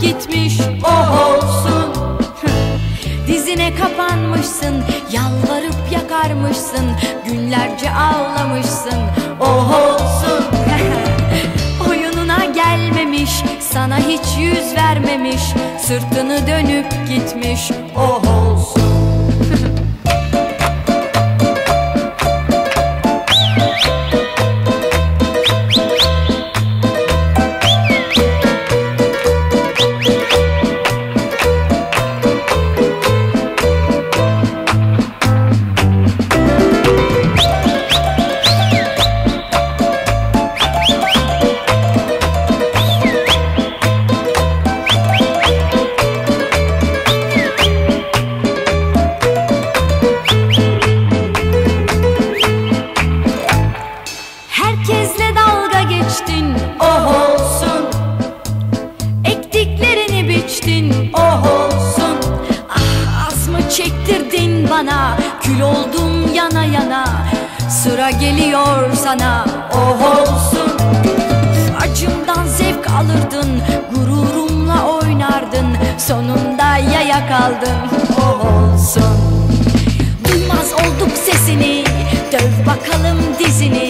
gitmiş o olsun. Dizine kapanmışsın Yalvarıp yakarmışsın Günlerce ağlamışsın O olsun. Oyununa gelmemiş Sana hiç yüz vermemiş Sırtını dönüp gitmiş O olsun geçtin oh olsun. Ektiklerini biçtin oh olsun. Ah az mı çektirdin bana Kül oldum yana yana. Sıra geliyor sana oh olsun. Acımdan zevk alırdın Gururumla oynardın. Sonunda yaya kaldın oh olsun. Duymaz olduk sesini Döv bakalım dizini